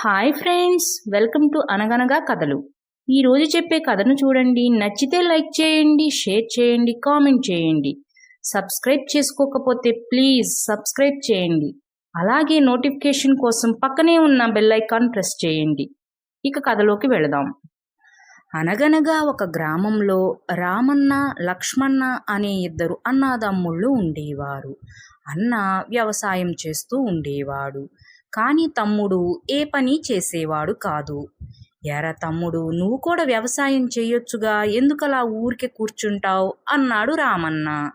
Hi friends welcome to అనగనగా కథలు. ఈరోజు చెప్పే కథను చూడండి. నచ్చితే లైక్ చేయండి షేర్ చేయండి కామెంట్ చేయండి. సబ్స్క్రైబ్ చేసుకోకపోతే ప్లీజ్ సబ్స్క్రైబ్ చేయండి. అలాగే నోటిఫికేషన్ కోసం పక్కనే ఉన్న బెల్ ఐకాన్ ప్రెస్ చేయండి. ఇక కథలోకి వెళదాం. అనగనగా ఒక గ్రామంలో రామన్న లక్ష్మణ అనే ఇద్దరు అన్నదమ్ముళ్ళు ఉండేవారు. అన్న వ్యవసాయం చేస్తూ ఉండేవాడు. కానీ తమ్ముడు ఏ పని చేసేవాడు కాదు. ఎరా తమ్ముడు నువ్వు కూడా వ్యవసాయం చేయొచ్చుగా ఎందుకలా ఊరికే కూర్చుంటావు? అన్నాడు రామన్న.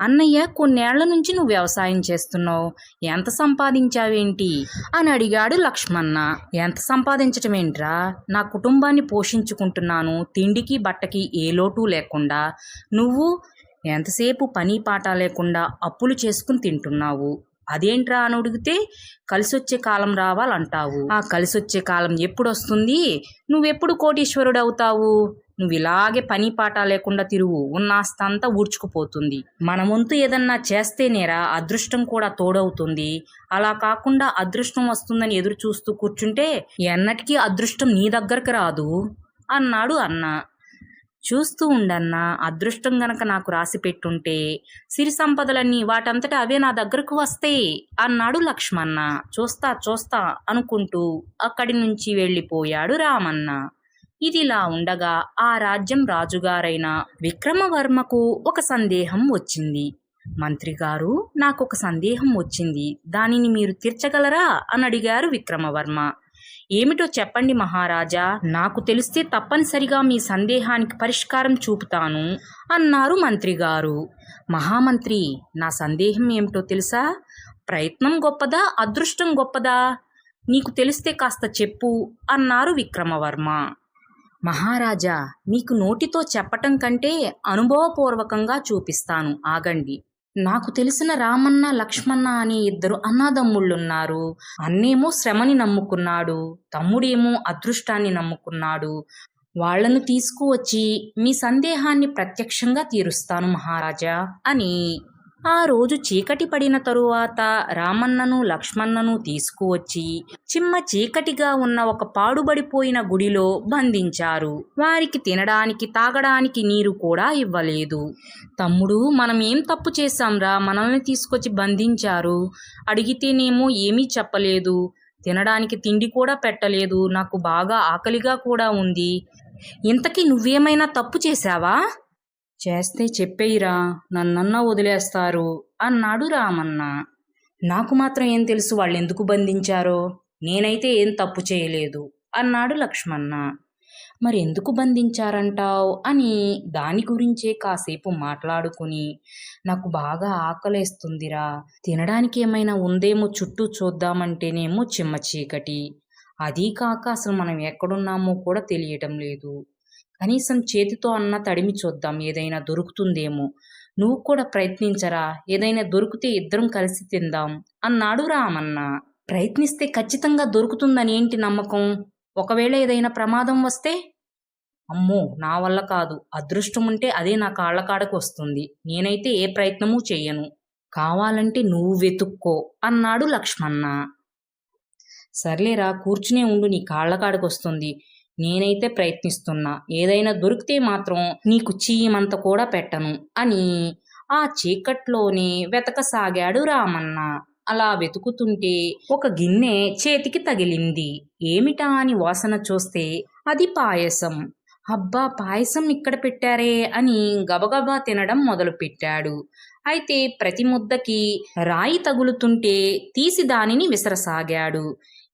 అన్నయ్య కొన్నేళ్ళ నుంచి నువ్వు వ్యవసాయం చేస్తున్నావు. ఎంత సంపాదించావేంటి? అని అడిగాడు లక్ష్మణ ఎంత సంపాదించటం ఏంట్రా నా కుటుంబాన్ని పోషించుకుంటున్నాను. తిండికి బట్టకి ఏ లోటు లేకుండా. నువ్వు ఎంతసేపు పని పాట లేకుండా అప్పులు చేసుకుని తింటున్నావు. అదేంట్రా అని అడిగితే కలిసొచ్చే కాలం రావాలంటావు. ఆ కలిసొచ్చే కాలం ఎప్పుడు వస్తుంది నువ్వెప్పుడు కోటీశ్వరుడు అవుతావు నువ్వు ఇలాగే పని పాట లేకుండా తిరుగు ఉన్నాస్తంతా అంతా ఊడ్చుకుపోతుంది. మన వంతు ఏదన్నా చేస్తేనేరా అదృష్టం కూడా తోడవుతుంది. అలా కాకుండా అదృష్టం వస్తుందని ఎదురు చూస్తూ కూర్చుంటే ఎన్నటికీ అదృష్టం నీ దగ్గరకు రాదు అన్నాడు అన్న. చూస్తూ ఉండన్నా అదృష్టం గనక నాకు రాసి పెట్టుంటే సిరి సంపదలన్నీ వాటంతట అవే నా దగ్గరకు వస్తాయి అన్నాడు లక్ష్మణ చూస్తా చూస్తా అనుకుంటూ అక్కడి నుంచి వెళ్ళిపోయాడు రామన్న. ఇదిలా ఉండగా ఆ రాజ్యం రాజుగారైన విక్రమవర్మకు ఒక సందేహం వచ్చింది. మంత్రి గారు నాకు ఒక సందేహం వచ్చింది. దానిని మీరు తీర్చగలరా? అని అడిగారు విక్రమవర్మ. ఏమిటో చెప్పండి మహారాజా. నాకు తెలిస్తే తప్పనిసరిగా మీ సందేహానికి పరిష్కారం చూపుతాను అన్నారు మంత్రి గారు మహామంత్రి నా సందేహం ఏమిటో తెలుసా? ప్రయత్నం గొప్పదా? అదృష్టం గొప్పదా? నీకు తెలిస్తే కాస్త చెప్పు అన్నారు విక్రమవర్మ. మహారాజా మీకు నోటితో చెప్పటం కంటే అనుభవపూర్వకంగా చూపిస్తాను. ఆగండి. నాకు తెలిసిన రామన్న లక్ష్మణ అనే ఇద్దరు అన్నదమ్ముళ్ళున్నారు. అన్నేమో శ్రమని నమ్ముకున్నాడు తమ్ముడేమో అదృష్టాన్ని నమ్ముకున్నాడు. వాళ్ళను తీసుకువచ్చి మీ సందేహాన్ని ప్రత్యక్షంగా తీరుస్తాను మహారాజా అని. ఆ రోజు చీకటి పడిన తరువాత రామన్నను లక్ష్మణను తీసుకువచ్చి చిమ్మ చీకటిగా ఉన్న ఒక పాడుబడిపోయిన గుడిలో బంధించారు. వారికి తినడానికి తాగడానికి నీరు కూడా ఇవ్వలేదు. తమ్ముడు మనం ఏం తప్పు చేశాంరా? మనల్ని తీసుకొచ్చి బంధించారు. అడిగితేనేమో ఏమీ చెప్పలేదు. తినడానికి తిండి కూడా పెట్టలేదు. నాకు బాగా ఆకలిగా కూడా ఉంది. ఇంతకీ నువ్వేమైనా తప్పు చేశావా? చేస్తే చెప్పేయిరా నన్నన్నా వదిలేస్తారు అన్నాడు రామన్న. నాకు మాత్రం ఏం తెలుసు వాళ్ళు ఎందుకు బంధించారో నేనైతే ఏం తప్పు చేయలేదు అన్నాడు లక్ష్మణ మరి ఎందుకు బంధించారంటావు అని దాని గురించే కాసేపు మాట్లాడుకుని నాకు బాగా ఆకలేస్తుందిరా తినడానికి ఏమైనా ఉందేమో చుట్టూ చూద్దామంటేనేమో చిమ్మ చీకటి. అదీ కాక అసలు మనం ఎక్కడున్నామో కూడా తెలియటం లేదు. కనీసం చేతితో అన్న తడిమి చూద్దాం ఏదైనా దొరుకుతుందేమో. నువ్వు కూడా ప్రయత్నించరా? ఏదైనా దొరికితే ఇద్దరం కలిసి తిందాం. అన్నాడు రామన్న. ప్రయత్నిస్తే ఖచ్చితంగా దొరుకుతుందని ఏంటి నమ్మకం? ఒకవేళ ఏదైనా ప్రమాదం వస్తే? అమ్మో నా వల్ల కాదు. అదృష్టం ఉంటే అదే నా కాళ్ళకాడకు వస్తుంది. నేనైతే ఏ ప్రయత్నమూ చెయ్యను. కావాలంటే నువ్వు వెతుక్కో అన్నాడు లక్ష్మణ సర్లేరా కూర్చునే ఉండు నీ కాళ్ళకాడకు వస్తుంది. నేనైతే ప్రయత్నిస్తున్నా. ఏదైనా దొరికితే మాత్రం నీకు చీమంత కూడా పెట్టను అని ఆ చీకట్లోనే వెతకసాగాడు రామన్న. అలా వెతుకుతుంటే ఒక గిన్నె చేతికి తగిలింది. ఏమిటా అని వాసన చూస్తే అది పాయసం. అబ్బా పాయసం ఇక్కడ పెట్టారే అని గబగబా తినడం మొదలుపెట్టాడు. అయితే ప్రతి ముద్దకి రాయి తగులుతుంటే తీసి దానిని విసరసాగాడు.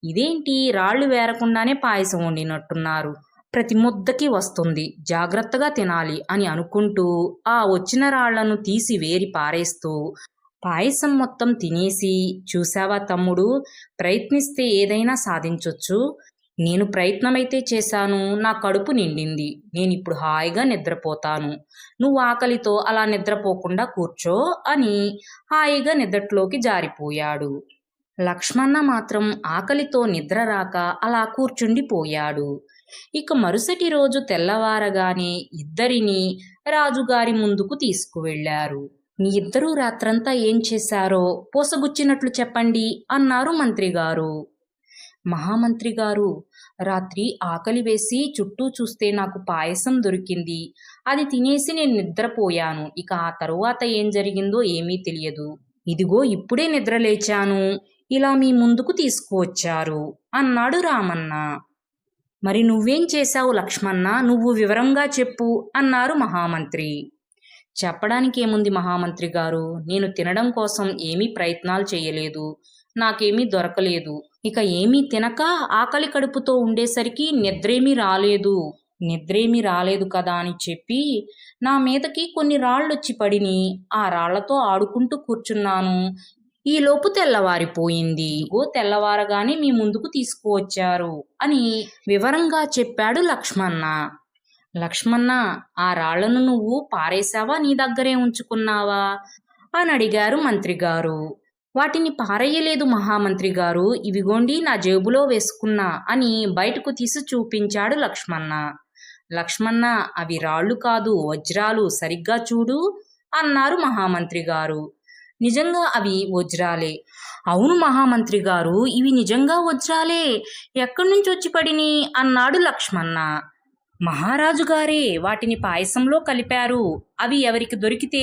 ఇదేంటి? రాళ్ళు వేరకుండానే పాయసం వండినట్టున్నారు. ప్రతి ముద్దకి వస్తుంది. జాగ్రత్తగా తినాలి అని అనుకుంటూ ఆ వచ్చిన రాళ్ళను తీసి వేరి పారేస్తూ పాయసం మొత్తం తినేసి చూసావా తమ్ముడు? ప్రయత్నిస్తే ఏదైనా సాధించొచ్చు. నేను ప్రయత్నమైతే చేశాను. నా కడుపు నిండింది. నేను ఇప్పుడు హాయిగా నిద్రపోతాను. నువ్వు ఆకలితో అలా నిద్రపోకుండా కూర్చో అని హాయిగా నిద్రట్లోకి జారిపోయాడు. లక్ష్మణ మాత్రం ఆకలితో నిద్ర రాక అలా కూర్చుండిపోయాడు. ఇక మరుసటి రోజు తెల్లవారగానే ఇద్దరిని రాజుగారి ముందుకు తీసుకువెళ్ళారు మీ ఇద్దరూ రాత్రంతా ఏం చేశారో పోసగుచ్చినట్లు చెప్పండి అన్నారు మంత్రిగారు. మహామంత్రి గారు రాత్రి ఆకలి వేసి చుట్టూ చూస్తే నాకు పాయసం దొరికింది. అది తినేసి నేను నిద్రపోయాను. ఇక ఆ తరువాత ఏం జరిగిందో ఏమీ తెలియదు. ఇదిగో ఇప్పుడే నిద్ర లేచాను ఇలా మీ ముందుకు తీసుకువచ్చారు. అన్నాడు రామన్న. మరి నువ్వేం చేశావు లక్ష్మణ నువ్వు వివరంగా చెప్పు అన్నారు మహామంత్రి. చెప్పడానికి ఏముంది మహామంత్రి గారు? నేను తినడం కోసం ఏమీ ప్రయత్నాలు చేయలేదు. నాకేమీ దొరకలేదు. ఇక ఏమీ తినక ఆకలి కడుపుతో ఉండేసరికి నిద్రేమీ రాలేదు. నిద్రేమీ రాలేదు కదా అని చెప్పి నా మీదకి కొన్ని రాళ్ళొచ్చి పడిని. ఆ రాళ్ళతో ఆడుకుంటూ కూర్చున్నాను. ఈ లోపు తెల్లవారిపోయింది. ఓ తెల్లవారగానే మీ ముందుకు తీసుకువచ్చారు అని వివరంగా చెప్పాడు లక్ష్మణ. లక్ష్మణ ఆ రాళ్ళను నువ్వు పారేశావా? నీ దగ్గరే ఉంచుకున్నావా? అని అడిగారు మంత్రి గారు వాటిని పారేయలేదు మహామంత్రి గారు ఇవిగోండి నా జేబులో వేసుకున్నా అని బయటకు తీసి చూపించాడు లక్ష్మణ. లక్ష్మణ అవి రాళ్ళు కాదు వజ్రాలు సరిగ్గా చూడు అన్నారు మహామంత్రి గారు నిజంగా అవి వజ్రాలే. అవును మహామంత్రి గారు ఇవి నిజంగా వజ్రాలే? ఎక్కడి నుంచి వచ్చి పడిని? అన్నాడు లక్ష్మణ మహారాజు గారే వాటిని పాయసంలో కలిపారు. అవి ఎవరికి దొరికితే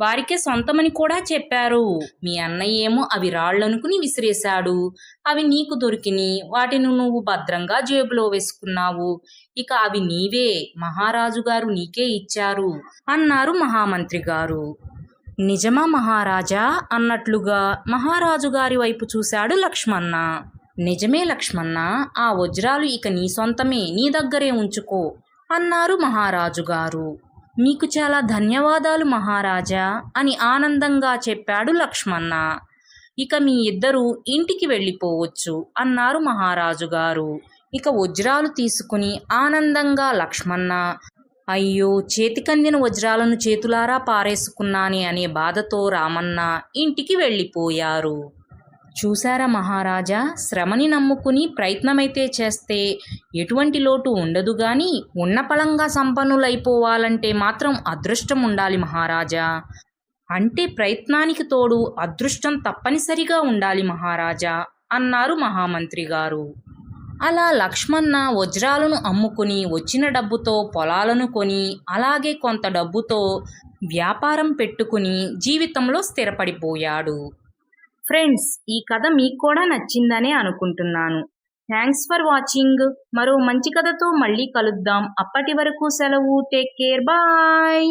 వారికే సొంతమని కూడా చెప్పారు. మీ అన్నయ్య ఏమో అవి రాళ్ళనుకుని విసిరేశాడు. అవి నీకు దొరికిని వాటిని నువ్వు భద్రంగా జేబులో వేసుకున్నావు. ఇక అవి నీవే మహారాజు గారు నీకే ఇచ్చారు అన్నారు మహామంత్రి గారు. నిజమా మహారాజా? అన్నట్లుగా మహారాజు గారి వైపు చూశాడు లక్ష్మణ. నిజమే లక్ష్మణ ఆ వజ్రాలు ఇక నీ సొంతమే నీ దగ్గరే ఉంచుకో అన్నారు మహారాజు గారు. మీకు చాలా ధన్యవాదాలు మహారాజా అని ఆనందంగా చెప్పాడు లక్ష్మణ. ఇక మీ ఇద్దరూ ఇంటికి వెళ్ళిపోవచ్చు అన్నారు మహారాజు గారు. ఇక వజ్రాలు తీసుకుని ఆనందంగా లక్ష్మణ అయ్యో చేతికందిన వజ్రాలను చేతులారా పారేసుకున్నానే అనే బాధతో రామన్న ఇంటికి వెళ్ళిపోయారు. చూశారా మహారాజా? శ్రమని నమ్ముకుని ప్రయత్నమైతే చేస్తే ఎటువంటి లోటు ఉండదు గాని ఉన్నపళంగా సంపన్నులైపోవాలంటే మాత్రం అదృష్టం ఉండాలి మహారాజా. అంటే ప్రయత్నానికి తోడు అదృష్టం తప్పనిసరిగా ఉండాలి మహారాజా అన్నారు మహామంత్రి గారు. అలా లక్ష్మణ వజ్రాలను అమ్ముకుని వచ్చిన డబ్బుతో పొలాలను కొని అలాగే కొంత డబ్బుతో వ్యాపారం పెట్టుకుని జీవితంలో స్థిరపడిపోయాడు. ఫ్రెండ్స్ ఈ కథ మీకు కూడా నచ్చిందనే అనుకుంటున్నాను. Thanks for watching. మరో మంచి కథతో మళ్ళీ కలుద్దాం. అప్పటి వరకు సెలవు. Take care. బాయ్.